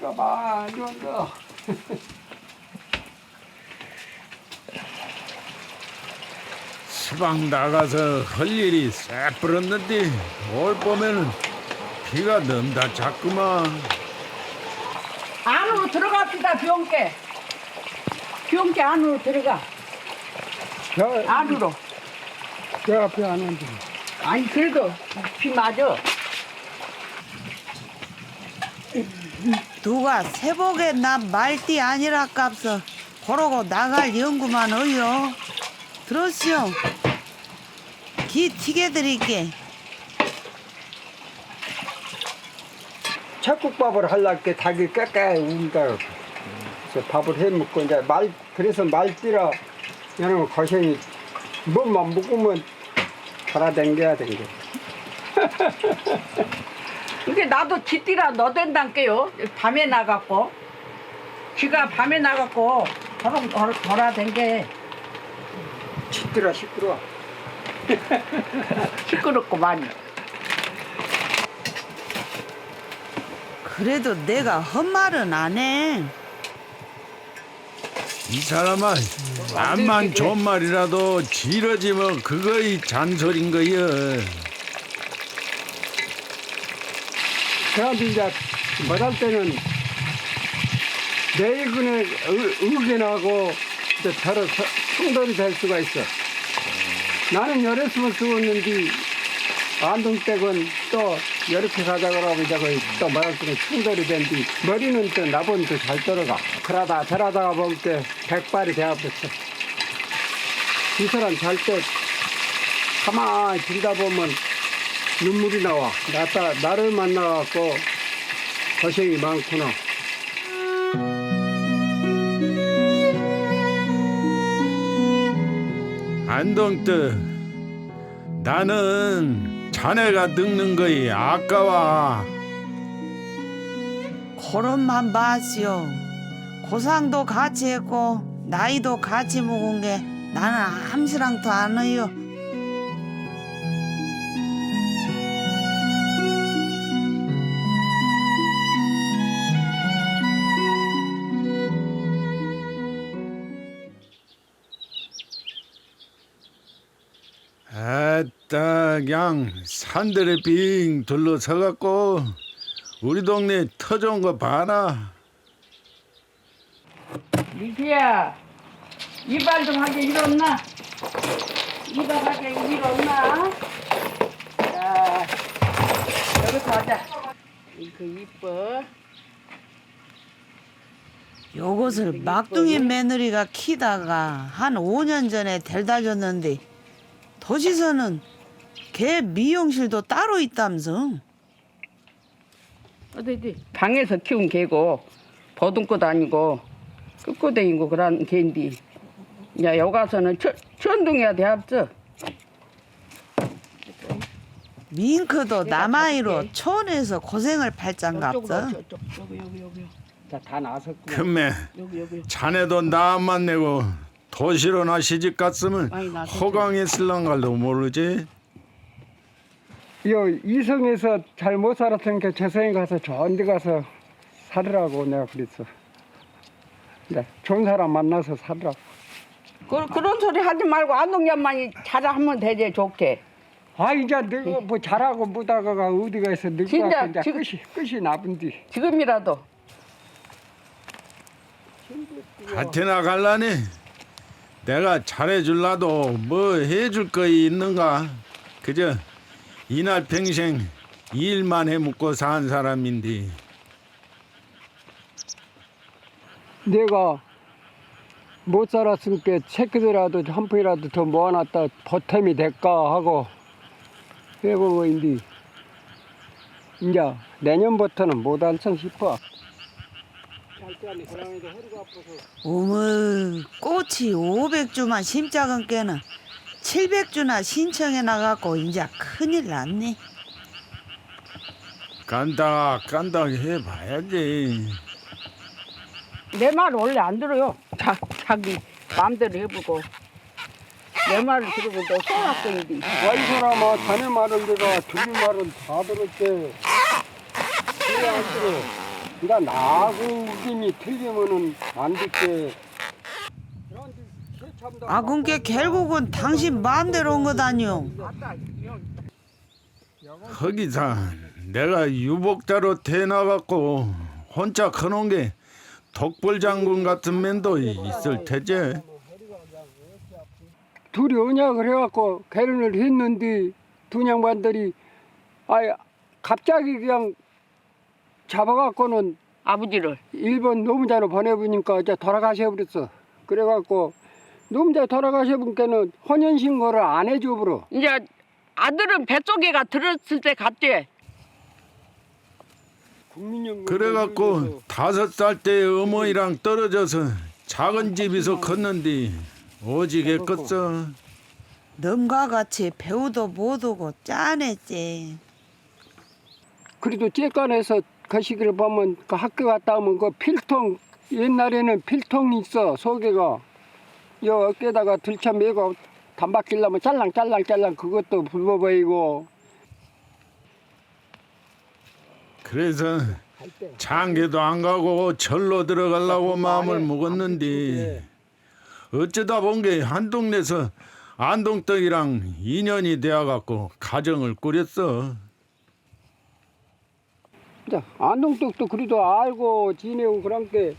비가 많이 온다. 시방 나가서 할 일이 쎄 뿌렸는데 올 봄에는 비가 넘다 자꾸만. 안으로 들어갑시다 비용께 비용께 안으로 들어가. 저, 안으로. 저 앞에 안 앉아. 아니 그래도 비 맞아 누가 세복에 나 말띠 아니라 값서 그러고 나갈 연구만 어요 들었시오 기 튀게 드릴게 착국밥을 하려게 닭이 깨깨 운다. 그래서 밥을 해 먹고 이제 말 그래서 말띠라 이런 고생이 뭐만 먹으면 돌아댕겨야 된 게. 이게 나도 쥐띠라 너댄단께요. 밤에 나갔고. 쥐가 밤에 나갔고. 돌아 돌아댄 게. 시끄러 시끄러. 시끄럽고 많이 그래도 내가 헛말은 안 해. 이 사람아 암만 좋은 말이라도 지러지면 그거이 잔소린 거여 그런데 이제 못할 때는 내일근에 의견하고 이제 서로 서- 충돌이 될 수가 있어. 나는 열했으면 쓰었는데 안동댁은 또 이렇게 가자 그러고 이제 거기 또 말할 때는 충돌이 된뒤 머리는 또 나보니 또잘 들어가. 그러다 저러다가 볼때 백발이 되어버렸어. 이 사람 잘 때 가만히 들다 보면 눈물이 나와. 나따 나를 만나갖고 고생이 많구나. 안동뜨 나는 자네가 늙는 거이 아까워 그런만 마시오 고상도 같이 했고 나이도 같이 먹은 게 나는 암시랑도 안 해요 그냥 산들에 빙 둘러서갖고 우리 동네 터져온 거 봐라. 미기야 이발 좀 하게 일었나? 이발 하게 일었나? 자 여기서 하자. 이거 이뻐. 요것을 막둥이 며느리가 키다가 한 5년 전에 데려다 줬는데 도시서는 걔 미용실도 따로 있다면서. 어디 어디 방에서 키운 개고 버둥꽃 아니고 끝고댕이고 그런 개인데. 야 여가서는 천, 천둥이야 대합서 밍크도 남아이로 촌에서 고생을 팔짱 갑서 저쪽. 여기 여기 여기. 자, 다 나섰구나. 큰매 여기 여기. 자네도 나만 내고 도시로나 시집 갔으면 많이 나섰지. 호강에 쓸랑갈도 모르지 요 이성에서 잘 못 살았으니까 재성에 가서 좋은 데 가서 살으라고 내가 그랬어. 네, 좋은 사람 만나서 살으라고. 그, 그런 소리 하지 말고 안동년만이 잘하면 되지 좋게 아 이제 늙어 뭐 잘하고 못하고가 어디가 있어 진짜 갖고 이제 지금- 끝이 끝이 나쁜디. 지금이라도 하트나 갈라니 내가 잘해줄라도 뭐 해줄 거 있는가 그저 이날 평생 일만 해 먹고 산 사람인데 내가 못 살았으니까 새끼들이라도 한 푼이라도 더 모아놨다 보탬이 될까 하고 해보고 인디 이제 내년부터는 못 할성 싶어. 어머 꽃이 500주만 심작은 깨는 700주나 신청해 나갖고 이제 큰일 났네 간다 간다 해봐야지 내 말 원래 안 들어요 자, 자기 마음대로 해보고 내 말을 들으면 너 소학생이지 와, 이 사람아, 자네 말은 내가 들린 말은 다 들었지. 왜안 들어? 그러니까 나하고 의견이 틀리면은 안 듣게. 아군께 결국은 당신 마음대로 온 거다니요. 거기서 내가 유복자로 태어나갖고 혼자 커놓은 게 독불 장군 같은 면도 있을 테지. 둘이 언약을 해갖고 결혼을 했는데 두 양반들이 아 갑자기 그냥 잡아갖고는 아버지를 일본 노무자로 보내보니까 이제 돌아가셔 버렸어. 그래갖고 노무자 돌아가셔 보니까는 혼연 신고를 안 해줘 버려. 이제 아들은 뱃속에가 들었을 때 갔대. 국민연금 그래갖고 다섯 살 때 어머니랑 떨어져서 작은 집에서 컸는데 오지게 컸어. 넘과 같이 배우도 못 오고 짠했지. 그래도 째간에서 그 시기를 보면 그 학교 갔다 오면 그 필통 옛날에는 필통이 있어 소개가 여 어깨에다가 들쳐 매고 단박질라면 짤랑 짤랑 짤랑 그것도 불법 보이고. 그래서 장계도 안 가고 절로 들어가려고 마음을 먹었는데 어쩌다 본 게 한 동네에서 안동떡이랑 인연이 되어갖고 가정을 꾸렸어. 자 안동떡도 그래도 알고 지내고 그런 게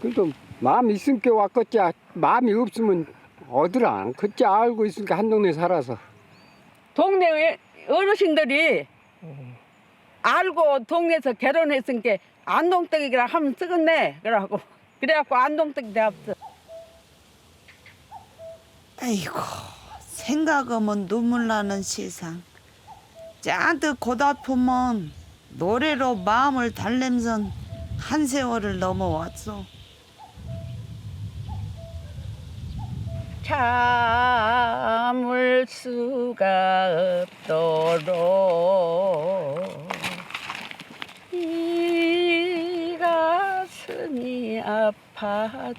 그래도 마음이 있으니까 왔겠지 마음이 없으면 어디를 안 컸지 알고 있으니까 한 동네 살아서 동네 어르신들이 알고 동네에서 결혼했으니까 안동떡이라 하면 쓰겠네. 그래갖고 그래갖고 안동떡이 되었어. 아이고 생각하면 눈물 나는 세상. 잔뜩 고달프면 노래로 마음을 달램선 한 세월을 넘어왔어. 참을 수가 없도록. 이 가슴이 아파도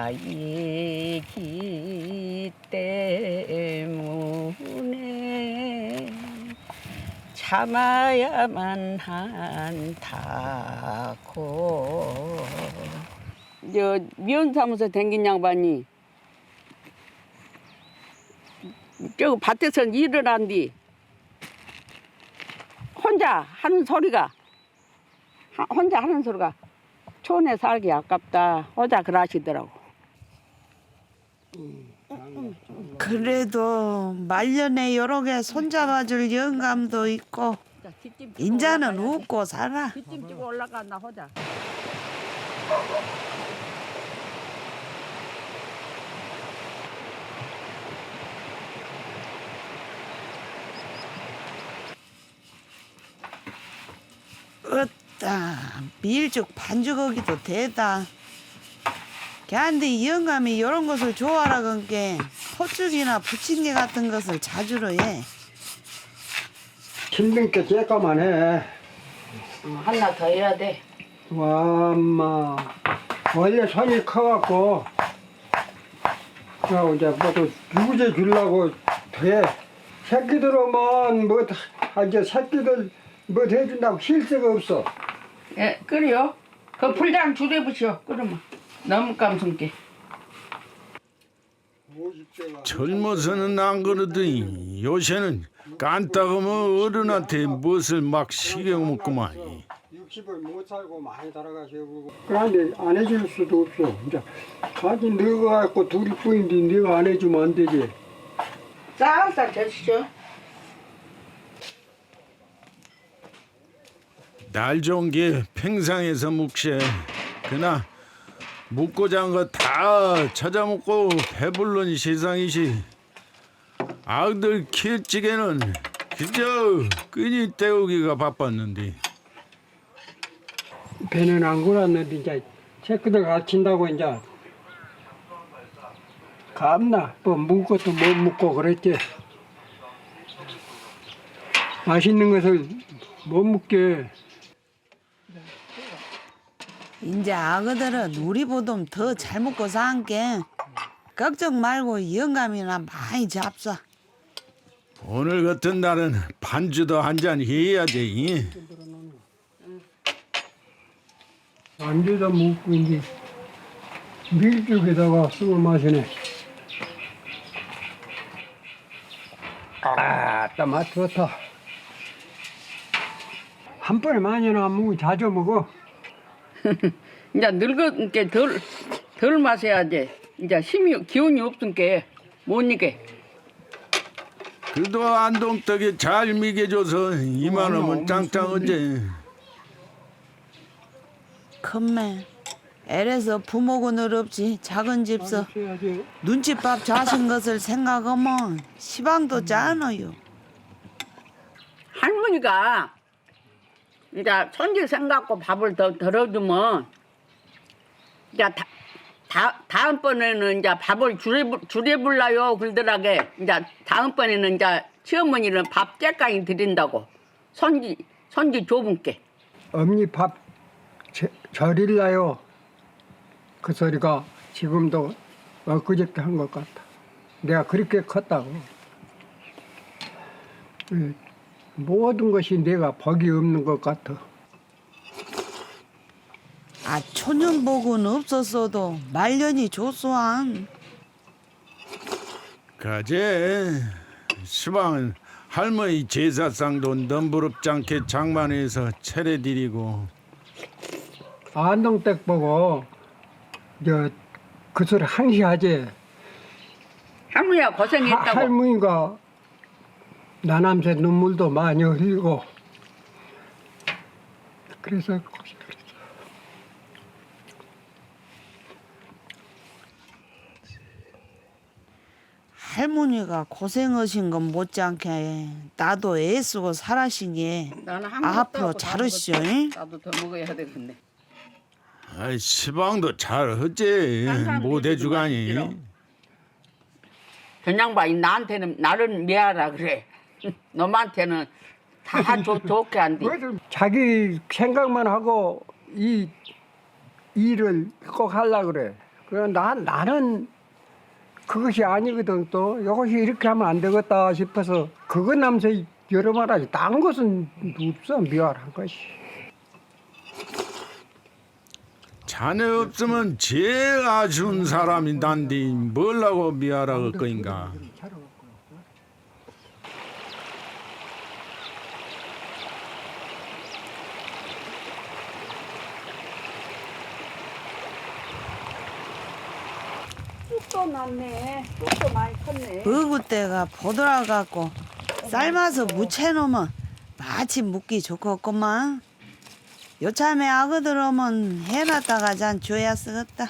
여자이기 때문에 참아야만 한다고. 저 미연사무소 댕긴 양반이 저 밭에서 일을 한 뒤 혼자 하는 소리가 하- 혼자 하는 소리가 촌에 살기 아깝다. 혼자 그러시더라고 그래도 말년에 여러 개 손잡아줄 영감도 있고 인자는 웃고 살아. 뒷짐 지고 올라간다 혼자 어따 밀죽 반죽하기도 되다. 걔한테 이 영감이 이런 것을 좋아라 건게 포죽이나 부침개 같은 것을 자주로 해. 힘든 게 쬐까만 해 하나 더 해야 돼 와, 엄마. 원래 손이 커갖고, 그러고 이제 뭐또 유제 주려고 돼. 새끼들 오면 뭐, 다- 이제 새끼들 뭐 해준다고 실수가 없어. 예, 그래요. 그 불장 줄여 보시오. 그러면 너무 깜성게. 젊어서는 안 그러더니 요새는 깐따가면 어른한테 무엇을 막 시겨먹구만. 60을 못 살고 많이 달아가시고. 그런데 안 해줄 수도 없어. 이제 가지 늙어갖고 둘이 뿐인데 네가 안 해주면 안 되지. 쌀쌀 드시죠. 날 좋은 게 평상에서 묵세. 그나 묵고 잔 거 다 찾아먹고 배불른 세상이시. 아들 키우찌개는 그저 끈이 때우기가 바빴는데 배는 안 골았는데 이제 새끼들 가르친다고 이제 겁나? 뭐 묵은 것도 못 묵고 그랬지. 맛있는 것을 못 묵게 이제 아그들은 우리보다 더잘 먹고 산게 걱정 말고 영감이나 많이 잡숴. 오늘 같은 날은 반주도 한 잔 해야지. 안주도 먹고 이제 밀죽에다가 술을 마시네. 아따 맛 좋다. 한 번에 많이는 안 먹고 자주 먹어. 이제 늙은 게 덜 덜 마셔야지. 이제 힘이 기운이 없으니까 못 이게. 그래도 안동떡이 잘 미개줘서 이만하면 짱짱하지. 큰매 애래서 부모군을 없지 작은 집서 해야지. 눈칫밥 자신 것을 생각하면 시방도 짠어요. 할머니가 이제 손질 생각고 밥을 더 덜어주면 이제 다, 다 다음번에는 이제 밥을 줄여 줄여불라요 그러더라게 이제 다음번에는 이제 시어머니는 밥 째까지 드린다고 손지 손지 좁은게 엄니 밥 제- 절일라요. 그 소리가 지금도 엊그저께 한 것 같아. 내가 그렇게 컸다고. 예, 모든 것이 내가 복이 없는 것 같아. 아 초년복은 없었어도 말년이 좋소한. 가제 시방은 할머니 제사상도 넘부럽지 않게 장만해서 차려드리고 안동댁 보고 저 그 소리 항시하지. 할머니가 하- 고생했다고 할머니가 나남새 눈물도 많이 흘리고. 그래서 할머니가 고생하신 건 못지않게 나도 애쓰고 살아시기에 나는 한 아, 것도 앞으로 잘하시오. 나도 더 먹어야 되겠네. 아이 시방도 잘하지. 못 해주가니 전양반이 나한테는 나를 미안하라 그래. 너한테는 다 좋, 좋게 한디. 자기 생각만 하고 이 일을 꼭 하려 그래. 그래 나 나는 그것이 아니거든 또 이것이 이렇게 하면 안 되겠다 싶어서 그거 남새 여러 말하지. 딴 것은 없어 미안한 것이. 자네 없으면 제일 아쉬운 사람이 난디 뭘라고 미안할 거인가 쑥도 났네. 쑥도 많이 컸네. 버그 때가 보드라 갖고 삶아서 무채 놓으면 마치 묵기 좋겠구만. 요참에 아그들 오면 해놨다가 잔 줘야 쓰겠다.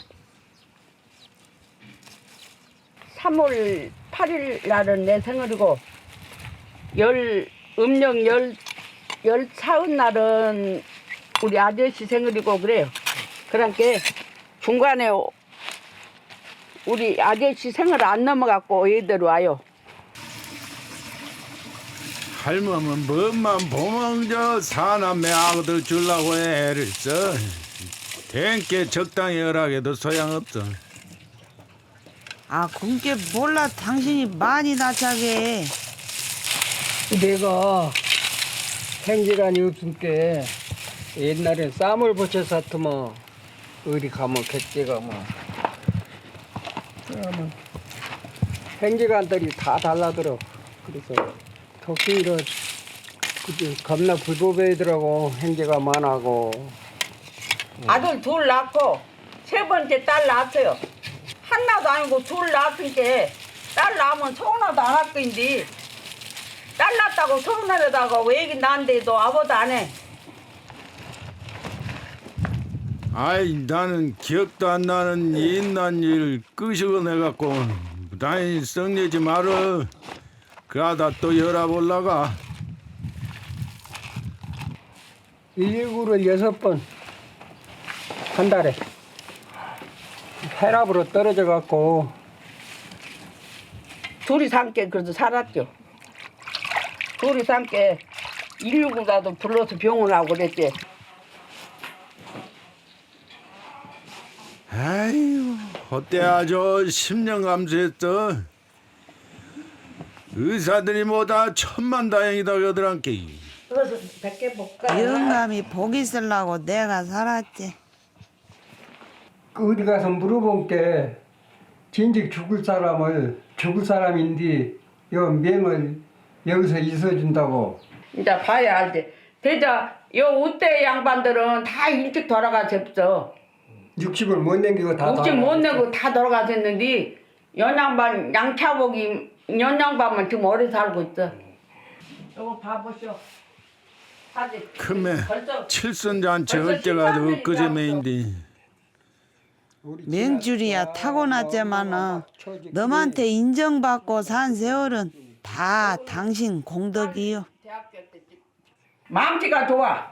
3월 8일 날은 내 생일이고 열 음력 열, 열 차은 날은 우리 아저씨 생일이고 그래요. 그러니까 중간에 오- 우리 아저씨 생일 안 넘어갖고 애들 와요. 할멈은 뭐만 보면 저 사남매 아들 주려고 애를 써 된게 적당히 허락해도 소용없어 아, 그게 몰라 당신이 많이 나차게. 내가 생기간이 없으니까 옛날에 쌈을 붙여 샀더만 어디 가면 객지가 뭐 그러면 행기관들이 다 달라들어 그래서 토끼를 그게 겁나 불법이더라고 행기가 많아고 아들 둘 낳고 세 번째 딸 낳았어요. 하나도 아니고 둘 낳았으니까 딸 낳으면 서운하도 안 할 건데 딸 낳았다고 서운하다가 왜 얘기 나는데도 아무도 안 해. 아이 나는 기억도 안 나는 옛날 일 끄시고내갖고 다행히 썩내지 말어 그러다 또 열압 올라가 119를 여섯 번 한 달에 혈압으로 떨어져 갖고 둘이 함께 그래도 살았죠. 둘이 함께 119라도 불러서 병원하고 그랬지. 아이고 그때 아주 10년 감수했어 의사들이 뭐다 천만 다행이다 그러더란께 그래서 백개 볼까? 영감이 복 있으려고 내가 살았지. 그 어디 가서 물어본 게 진즉 죽을 사람을 죽을 사람인데 요 명을 여기서 있어준다고 이제 봐야 알지. 대자 요 우대 양반들은 다 일찍 돌아가셨어. 60을 못 남기고 다 육지 못. 내고 다 돌아가셨는데 연양반 양차복이 연양반만 지금 오래 살고 있어. 요거 봐보쇼. 사진. 큰매 벌써 칠순 잔치 벌써 할 때가 13 엊그제매인데 우리 명줄이야 타고났지만은 너한테 인정받고 산 세월은 다 당신 공덕이요. 대학교 때 마음씨가 좋아.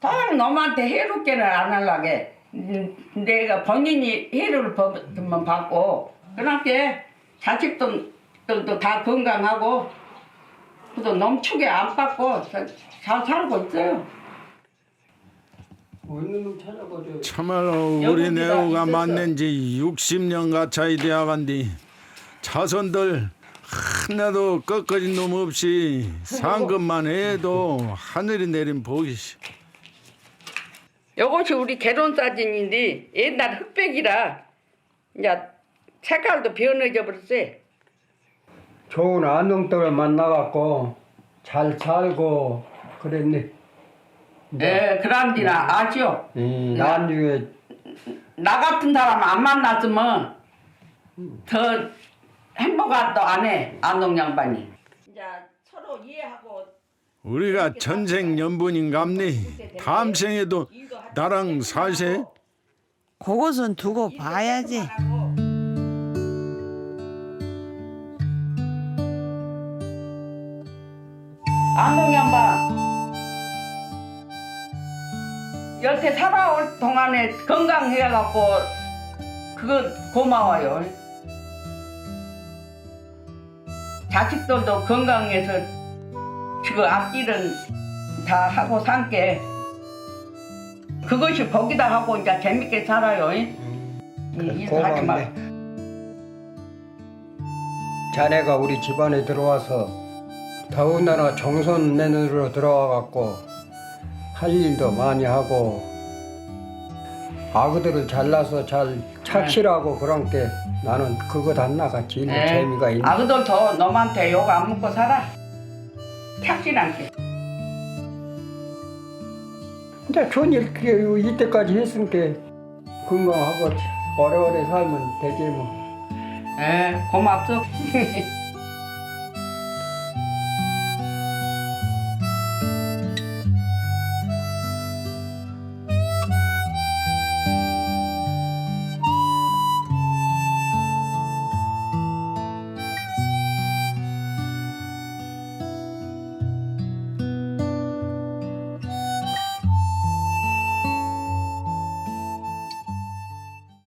통 너한테 해롭게는 안 하려게. 음, 내가 본인이 해를 만 받고 그렇게 자식들도 다 건강하고 그래도 넘치게 안 받고 잘, 잘 살고 있어요. 참말로 우리 여기가 내우가 있었어. 만난 지 60년 가까이 되어간디 자손들 하나도 꺾어진 놈 없이 산 것만 해도 하늘이 내린 복이시 요것이 우리 결혼 사진인데 옛날 흑백이라 이제 색깔도 변해져 버렸어요. 좋은 안동떡을 만나갖고 잘 살고 그랬네. 예, 그런디나 아시오. 이 나중에 나 같은 사람 안 만났으면 더 행복한 또안 해, 안동 양반이. 이제 서로 이해하고 우리가 전생 연분인갑니 다음 생에도 나랑 사세 그것은 두고 봐야지. 안동 양반 여태 살아올 동안에 건강해갖고 그거 고마워요. 자식들도 건강해서 지금 앞길은 다 하고 산게 그것이 복이다 하고 이제 재밌게 살아요. 이 일하지 마. 고맙네. 자네가 우리 집안에 들어와서 더군다나 정선 맨으로 들어와 갖고 할 일도 많이 하고 아그들을 잘라서 잘 착실하고 그런 게 나는 그거 단나가 제일 네. 재미가 있네. 아그들 더 너한테 욕 안 먹고 살아. 착실한 게. 이제 좋은 일 그게 이때까지 했으니까 건강하고 오래오래 살면 되지 뭐. 에 고맙소.